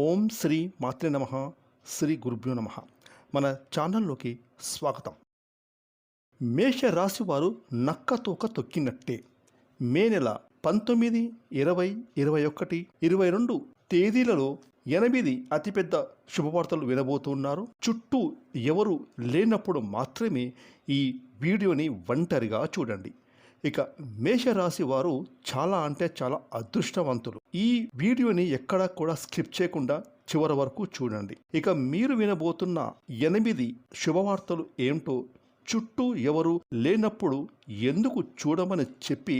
ఓం శ్రీ మాత్రే నమ శ్రీ గురుభ్యో నమ. మన ఛానల్లోకి స్వాగతం. మేష రాశి వారు నక్క తోక తొక్కినట్టే. మే నెల పంతొమ్మిది ఇరవై ఇరవై ఒకటి ఇరవై రెండు తేదీలలో ఎనిమిది అతిపెద్ద శుభవార్తలు వినబోతున్నారు. చుట్టూ ఎవరు లేనప్పుడు మాత్రమే ఈ వీడియోని ఒంటరిగా చూడండి. ఇక మేషరాశి వారు చాలా అంటే చాలా అదృష్టవంతులు. ఈ వీడియోని ఎక్కడా కూడా స్కిప్ చేయకుండా చివరి వరకు చూడండి. ఇక మీరు వినబోతున్న ఎనిమిది శుభవార్తలు ఏమిటో చుట్టూ ఎవరు లేనప్పుడు ఎందుకు చూడమని చెప్పి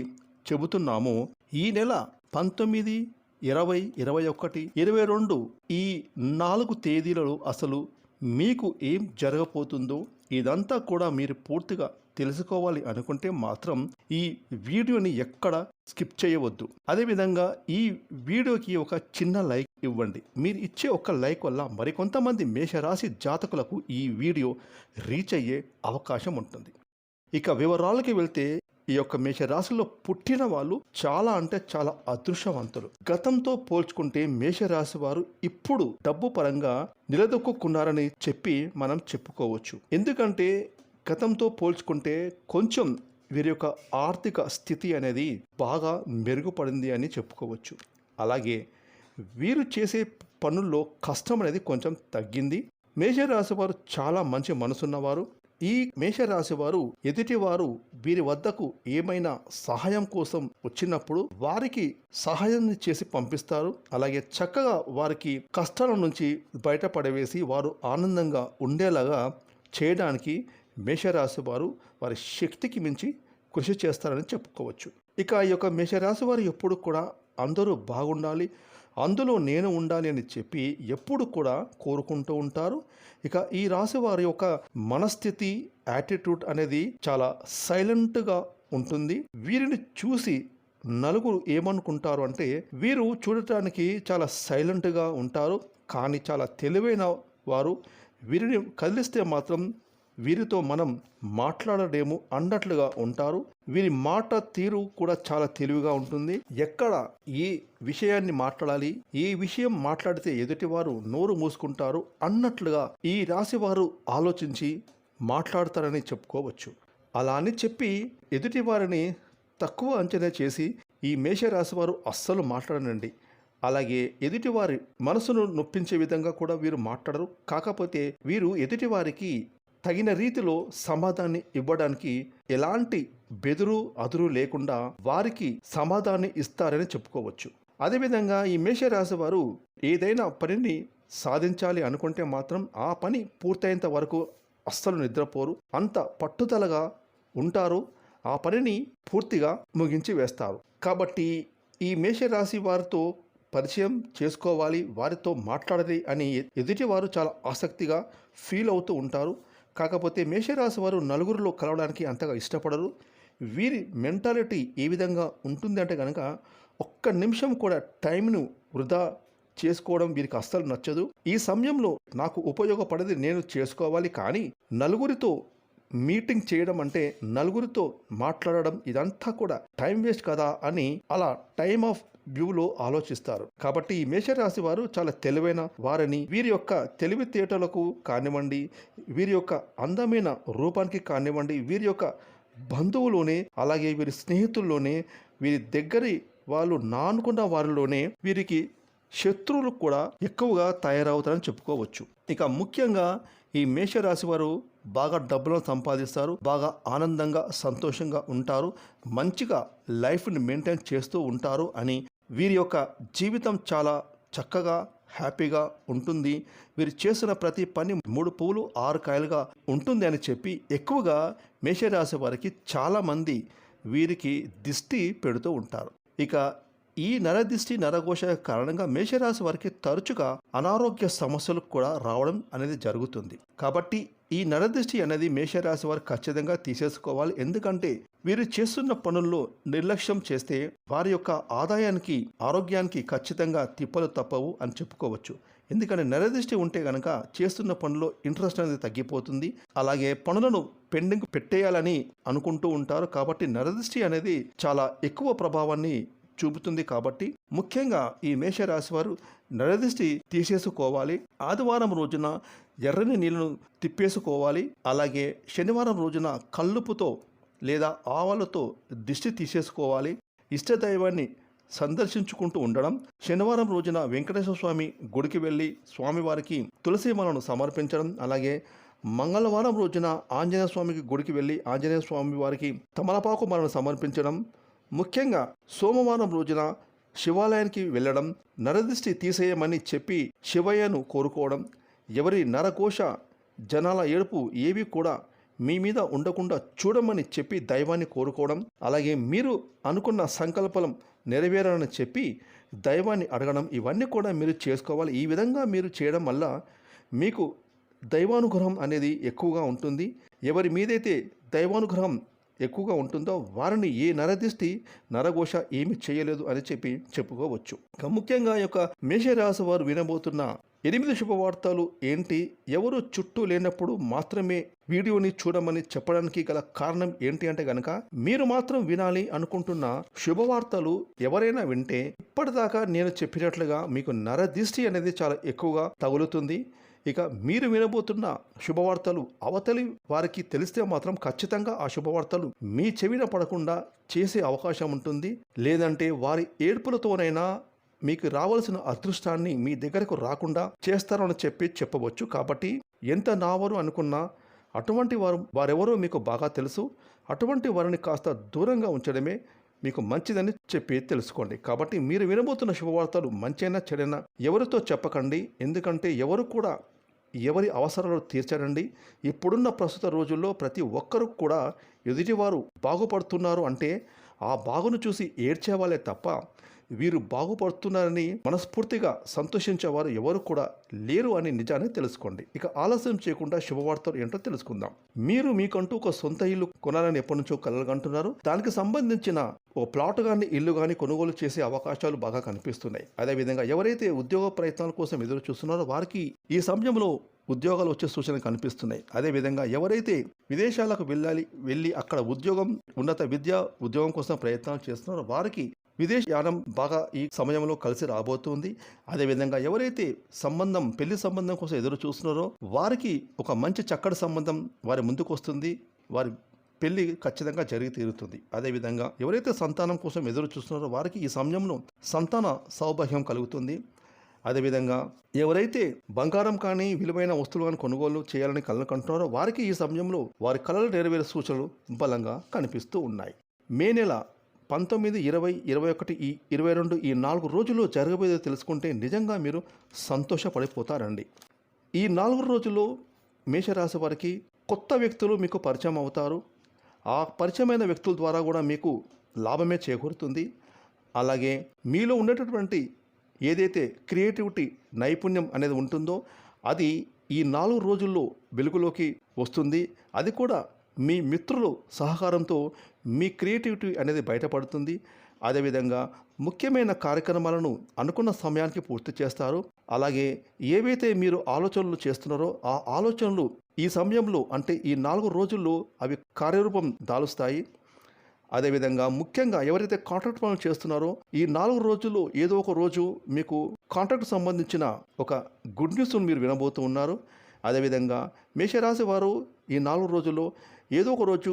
చెబుతున్నామో. ఈ నెల పంతొమ్మిది ఇరవై ఇరవై ఒకటి ఇరవై రెండు ఈ నాలుగు తేదీలలో అసలు మీకు ఏం జరగబోతుందో ఇదంతా కూడా మీరు పూర్తిగా తెలుసుకోవాలి అనుకుంటే మాత్రం ఈ వీడియోని ఎక్కడ స్కిప్ చేయవద్దు. అదేవిధంగా ఈ వీడియోకి ఒక చిన్న లైక్ ఇవ్వండి. మీరు ఇచ్చే ఒక లైక్ వల్ల మరికొంతమంది మేషరాశి జాతకులకు ఈ వీడియో రీచ్ అయ్యే అవకాశం ఉంటుంది. ఇక వివరాలకి వెళ్తే ఈ యొక్క మేషరాశిలో పుట్టిన వాళ్ళు చాలా అంటే చాలా అదృష్టవంతులు. గతంతో పోల్చుకుంటే మేషరాశి వారు ఇప్పుడు డబ్బు పరంగా నిలదొక్కున్నారని చెప్పి మనం చెప్పుకోవచ్చు. ఎందుకంటే గతంతో పోల్చుకుంటే కొంచెం వీరి యొక్క ఆర్థిక స్థితి అనేది బాగా మెరుగుపడింది అని చెప్పుకోవచ్చు. అలాగే వీరు చేసే పనుల్లో కష్టం అనేది కొంచెం తగ్గింది. మేషరాశి వారు చాలా మంచి మనసున్నవారు. ఈ మేషరాశి వారు ఎదుటివారు వీరి వద్దకు ఏమైనా సహాయం కోసం వచ్చినప్పుడు వారికి సహాయాన్ని చేసి పంపిస్తారు. అలాగే చక్కగా వారికి కష్టాల నుంచి బయటపడవేసి వారు ఆనందంగా ఉండేలాగా చేయడానికి మేషరాశి వారు వారి శక్తికి మించి కృషి చేస్తారని చెప్పుకోవచ్చు. ఇక ఈ యొక్క మేషరాశి వారు ఎప్పుడు కూడా అందరూ బాగుండాలి అందులో నేను ఉండాలి అని చెప్పి ఎప్పుడు కూడా కోరుకుంటూ ఉంటారు. ఇక ఈ రాశి వారి యొక్క మనస్థితి యాటిట్యూడ్ అనేది చాలా సైలెంట్గా ఉంటుంది. వీరిని చూసి నలుగురు ఏమనుకుంటారు అంటే వీరు చూడటానికి చాలా సైలెంట్గా ఉంటారు కానీ చాలా తెలివైన వారు. వీరిని కదిలిస్తే మాత్రం వీరితో మనం మాట్లాడలేము అన్నట్లుగా ఉంటారు. వీరి మాట తీరు కూడా చాలా తెలివిగా ఉంటుంది. ఎక్కడ ఏ విషయాన్ని మాట్లాడాలి ఏ విషయం మాట్లాడితే ఎదుటివారు నోరు మూసుకుంటారు అన్నట్లుగా ఈ రాశివారు ఆలోచించి మాట్లాడతారని చెప్పుకోవచ్చు. అలా అని చెప్పి ఎదుటివారిని తక్కువ అంచనా చేసి ఈ మేషరాశి వారు అస్సలు మాట్లాడనండి. అలాగే ఎదుటివారి మనసును నొప్పించే విధంగా కూడా వీరు మాట్లాడరు. కాకపోతే వీరు ఎదుటివారికి తగిన రీతిలో సమాధాన్ని ఇవ్వడానికి ఎలాంటి బెదురు అదురు లేకుండా వారికి సమాధాన్ని ఇస్తారని చెప్పుకోవచ్చు. అదేవిధంగా ఈ మేషరాశి వారు ఏదైనా పనిని సాధించాలి అనుకుంటే మాత్రం ఆ పని పూర్తయ్యేంత వరకు అస్సలు నిద్రపోరు. అంత పట్టుదలగా ఉంటారు. ఆ పనిని పూర్తిగా ముగించి వేస్తారు. కాబట్టి ఈ మేషరాశి వారితో పరిచయం చేసుకోవాలి వారితో మాట్లాడాలి అని ఎదుటివారు చాలా ఆసక్తిగా ఫీల్ అవుతూ ఉంటారు. కాకపోతే మేషరాశి వారు నలుగురిలో కలవడానికి అంతగా ఇష్టపడరు. వీరి మెంటాలిటీ ఏ విధంగా ఉంటుంది అంటే కనుక ఒక్క నిమిషం కూడా టైంను వృధా చేసుకోవడం వీరికి అస్సలు నచ్చదు. ఈ సమయంలో నాకు ఉపయోగపడేది నేను చేసుకోవాలి కానీ నలుగురితో మీటింగ్ చేయడం అంటే నలుగురితో మాట్లాడడం ఇదంతా కూడా టైం వేస్ట్ కదా అని అలా టైం ఆఫ్ వ్యూలో ఆలోచిస్తారు. కాబట్టి ఈ మేషరాశి వారు చాలా తెలివైన వారని వీరి యొక్క తెలివితేటలకు కానివ్వండి వీరి యొక్క అందమైన రూపానికి కానివ్వండి వీరి యొక్క బంధువులోనే అలాగే వీరి స్నేహితుల్లోనే వీరి దగ్గరి వాళ్ళు నానుకున్న వారిలోనే వీరికి శత్రువులు కూడా ఎక్కువగా తయారవుతారని చెప్పుకోవచ్చు. ఇక ముఖ్యంగా ఈ మేషరాశి వారు బాగా డబ్బులను సంపాదిస్తారు బాగా ఆనందంగా సంతోషంగా ఉంటారు మంచిగా లైఫ్ని మెయింటైన్ చేస్తూ ఉంటారు అని వీరి యొక్క జీవితం చాలా చక్కగా హ్యాపీగా ఉంటుంది. వీరు చేసిన ప్రతి పని మూడు పువ్వులు ఆరు కాయలుగా ఉంటుంది అని చెప్పి ఎక్కువగా మేషరాశి వారికి చాలామంది వీరికి దిష్టి పెడుతూ ఉంటారు. ఇక ఈ నరదిష్టి నరఘోష కారణంగా మేషరాశి వారికి తరచుగా అనారోగ్య సమస్యలు కూడా రావడం అనేది జరుగుతుంది. కాబట్టి ఈ నరదిష్టి అనేది మేషరాశి వారు ఖచ్చితంగా తీసేసుకోవాలి. ఎందుకంటే వీరు చేస్తున్న పనుల్లో నిర్లక్ష్యం చేస్తే వారి యొక్క ఆదాయానికి ఆరోగ్యానికి ఖచ్చితంగా తిప్పలు తప్పవు అని చెప్పుకోవచ్చు. ఎందుకంటే నరదిష్టి ఉంటే గనక చేస్తున్న పనుల్లో ఇంట్రెస్ట్ అనేది తగ్గిపోతుంది. అలాగే పనులను పెండింగ్ పెట్టేయాలని అనుకుంటూ ఉంటారు. కాబట్టి నరదృష్టి అనేది చాలా ఎక్కువ ప్రభావాన్ని చూపుతుంది కాబట్టి ముఖ్యంగా ఈ మేషరాశి వారు నరదిష్టి తీసేసుకోవాలి. ఆదివారం రోజున ఎర్రని నీళ్ళను తిప్పేసుకోవాలి. అలాగే శనివారం రోజున కల్లుపుతో లేదా ఆవలతో దిష్టి తీసేసుకోవాలి. ఇష్టదైవాన్ని సందర్శించుకుంటూ ఉండడం. శనివారం రోజున వెంకటేశ్వర స్వామి గుడికి వెళ్ళి స్వామివారికి తులసిమాలను సమర్పించడం. అలాగే మంగళవారం రోజున ఆంజనేయ స్వామికి గుడికి వెళ్ళి ఆంజనేయ స్వామి వారికి తమలపాకు మాలను సమర్పించడం. ముఖ్యంగా సోమవారం రోజున శివాలయానికి వెళ్ళడం. నరదృష్టి తీసేయమని చెప్పి శివయ్యను కోరుకోవడం. ఎవరి నరకోశ జనాల ఏడుపు ఏవి కూడా మీ మీద ఉండకుండా చూడమని చెప్పి దైవాన్ని కోరుకోవడం అలాగే మీరు అనుకున్న సంకల్పం నెరవేరాలని చెప్పి దైవాన్ని అడగడం ఇవన్నీ కూడా మీరు చేసుకోవాలి. ఈ విధంగా మీరు చేయడం వల్ల మీకు దైవానుగ్రహం అనేది ఎక్కువగా ఉంటుంది. ఎవరి మీదైతే దైవానుగ్రహం ఎక్కువగా ఉంటుందో వారిని ఏ నరదిష్టి నరఘోష ఏమి చేయలేదు అని చెప్పి చెప్పుకోవచ్చు. ఇక ముఖ్యంగా యొక్క మేషరాశి వారు వినబోతున్న ఎనిమిది శుభవార్తలు ఏంటి? ఎవరు చుట్టూ లేనప్పుడు మాత్రమే వీడియోని చూడమని చెప్పడానికి గల కారణం ఏంటి అంటే గనక మీరు మాత్రం వినాలి అనుకుంటున్న శుభవార్తలు ఎవరైనా వింటే ఇప్పటిదాకా నేను చెప్పినట్లుగా మీకు నరదిష్టి అనేది చాలా ఎక్కువగా తగులుతుంది. ఇక మీరు వినబోతున్న శుభవార్తలు అవతలి వారికి తెలిస్తే మాత్రం ఖచ్చితంగా ఆ శుభవార్తలు మీ చెవిన పడకుండా చేసే అవకాశం ఉంటుంది. లేదంటే వారి ఏడ్పులతోనైనా మీకు రావాల్సిన అదృష్టాన్ని మీ దగ్గరకు రాకుండా చేస్తారని చెప్పి చెప్పవచ్చు. కాబట్టి ఎంత నావరు అనుకున్నా అటువంటి వారు వారెవరో మీకు బాగా తెలుసు. అటువంటి వారిని కాస్త దూరంగా ఉంచడమే మీకు మంచిదని చెప్పి తెలుసుకోండి. కాబట్టి మీరు వినబోతున్న శుభవార్తలు మంచైనా చెడైనా ఎవరితో చెప్పకండి. ఎందుకంటే ఎవరు కూడా ఎవరి అవసరాలు తీర్చడండి ఇప్పుడున్న ప్రస్తుత రోజుల్లో ప్రతి ఒక్కరు కూడా ఎదుటివారు బాగుపడుతున్నారు అంటే ఆ బాగును చూసి ఏడ్చేవాలే తప్ప వీరు బాగుపడుతున్నారని మనస్ఫూర్తిగా సంతోషించేవారు ఎవరు కూడా లేరు అని నిజాన్ని తెలుసుకోండి. ఇక ఆలస్యం చేయకుండా శుభవార్తలు ఏంటో తెలుసుకుందాం. మీరు మీకంటూ ఒక సొంత ఇల్లు కొనాలని ఎప్పటి నుంచో కలగంటున్నారు దానికి సంబంధించిన ఓ ప్లాట్ కానీ ఇల్లు కానీ కొనుగోలు చేసే అవకాశాలు బాగా కనిపిస్తున్నాయి. అదేవిధంగా ఎవరైతే ఉద్యోగ ప్రయత్నాల కోసం ఎదురు చూస్తున్నారో వారికి ఈ సమయంలో ఉద్యోగాలు వచ్చే సూచనలు కనిపిస్తున్నాయి. అదేవిధంగా ఎవరైతే విదేశాలకు వెళ్ళాలి వెళ్ళి అక్కడ ఉద్యోగం ఉన్నత విద్య ఉద్యోగం కోసం ప్రయత్నాలు చేస్తున్నారో వారికి విదేశ యానం బాగా ఈ సమయంలో కలిసి రాబోతుంది. అదేవిధంగా ఎవరైతే సంబంధం పెళ్ళి సంబంధం కోసం ఎదురు చూస్తున్నారో వారికి ఒక మంచి చక్కటి సంబంధం వారి ముందుకు వస్తుంది. వారి పెళ్ళి ఖచ్చితంగా జరిగి తీరుతుంది. అదేవిధంగా ఎవరైతే సంతానం కోసం ఎదురు చూస్తున్నారో వారికి ఈ సమయంలో సంతాన సౌభాగ్యం కలుగుతుంది. అదేవిధంగా ఎవరైతే బంగారం కానీ విలువైన వస్తువులు కానీ కొనుగోలు చేయాలని కలలు కంటున్నారో వారికి ఈ సమయంలో వారి కళలు నెరవేరే సూచనలు బలంగా కనిపిస్తూ ఉన్నాయి. మే నెల పంతొమ్మిది ఇరవై ఇరవై ఒకటి ఈ ఇరవై రెండు ఈ నాలుగు రోజుల్లో జరగబోయేది తెలుసుకుంటే నిజంగా మీరు సంతోషపడిపోతారండి. ఈ నాలుగు రోజుల్లో మేషరాశి వారికి కొత్త వ్యక్తులు మీకు పరిచయం అవుతారు. ఆ పరిచయమైన వ్యక్తుల ద్వారా కూడా మీకు లాభమే చేకూరుతుంది. అలాగే మీలో ఉండేటటువంటి ఏదైతే క్రియేటివిటీ నైపుణ్యం అనేది ఉంటుందో అది ఈ నాలుగు రోజుల్లో వెలుగులోకి వస్తుంది. అది కూడా మీ మిత్రులు సహకారంతో మీ క్రియేటివిటీ అనేది బయటపడుతుంది. అదేవిధంగా ముఖ్యమైన కార్యక్రమాలను అనుకున్న సమయానికి పూర్తి చేస్తారు. అలాగే ఏవైతే మీరు ఆలోచనలు చేస్తున్నారో ఆ ఆలోచనలు ఈ సమయంలో అంటే ఈ నాలుగు రోజుల్లో అవి కార్యరూపం దాలుస్తాయి. అదేవిధంగా ముఖ్యంగా ఎవరైతే కాంట్రాక్ట్ పనులు చేస్తున్నారో ఈ నాలుగు రోజుల్లో ఏదో ఒక రోజు మీకు కాంట్రాక్ట్ సంబంధించిన ఒక గుడ్ న్యూస్ను మీరు వినబోతూ ఉన్నారు. అదేవిధంగా మేషరాశి వారు ఈ నాలుగు రోజుల్లో ఏదో ఒక రోజు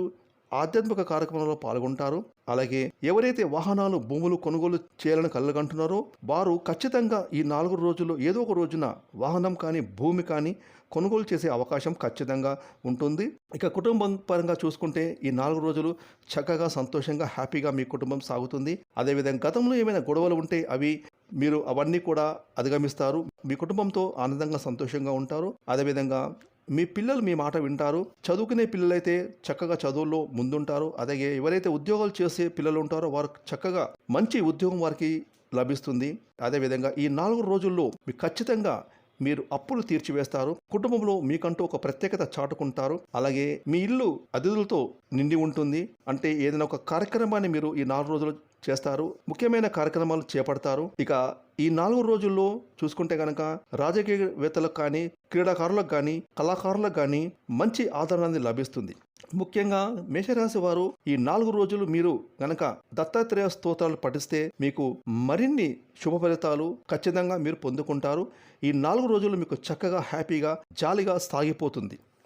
ఆధ్యాత్మిక కార్యక్రమంలో పాల్గొంటారు. అలాగే ఎవరైతే వాహనాలు భూములు కొనుగోలు చేయాలని కలగంటున్నారో వారు ఖచ్చితంగా ఈ నాలుగు రోజుల్లో ఏదో ఒక రోజున వాహనం కానీ భూమి కానీ కొనుగోలు చేసే అవకాశం ఖచ్చితంగా ఉంటుంది. ఇక కుటుంబం పరంగా చూసుకుంటే ఈ నాలుగు రోజులు చక్కగా సంతోషంగా హ్యాపీగా మీ కుటుంబం సాగుతుంది. అదేవిధంగా గతంలో ఏమైనా గొడవలు ఉంటే అవి మీరు అవన్నీ కూడా అధిగమిస్తారు. మీ కుటుంబంతో ఆనందంగా సంతోషంగా ఉంటారు. అదేవిధంగా మీ పిల్లలు మీ మాట వింటారు. చదువుకునే పిల్లలైతే చక్కగా చదువుల్లో ముందుంటారు. అలాగే ఎవరైతే ఉద్యోగాలు చేసే పిల్లలు ఉంటారో వారు చక్కగా మంచి ఉద్యోగం వారికి లభిస్తుంది. అదేవిధంగా ఈ నాలుగు రోజుల్లో మీకు ఖచ్చితంగా మీరు అప్పులు తీర్చివేస్తారు. కుటుంబంలో మీకంటూ ఒక ప్రత్యేకత చాటుకుంటారు. అలాగే మీ ఇల్లు అతిథులతో నిండి ఉంటుంది. అంటే ఏదైనా ఒక కార్యక్రమాన్ని మీరు ఈ నాలుగు రోజులు చేస్తారు. ముఖ్యమైన కార్యక్రమాలు చేపడతారు. ఇక ఈ నాలుగు రోజుల్లో చూసుకుంటే కనుక రాజకీయవేత్తలకు కానీ క్రీడాకారులకు కానీ కళాకారులకు కానీ మంచి ఆదరణ లభిస్తుంది. ముఖ్యంగా మేషరాశి వారు ఈ నాలుగు రోజులు మీరు గనక దత్తాత్రేయ స్తోత్రాలు పఠిస్తే మీకు మరిన్ని శుభ ఫలితాలు ఖచ్చితంగా మీరు పొందుకుంటారు. ఈ నాలుగు రోజులు మీకు చక్కగా హ్యాపీగా జాలిగా సాగిపోతుంది.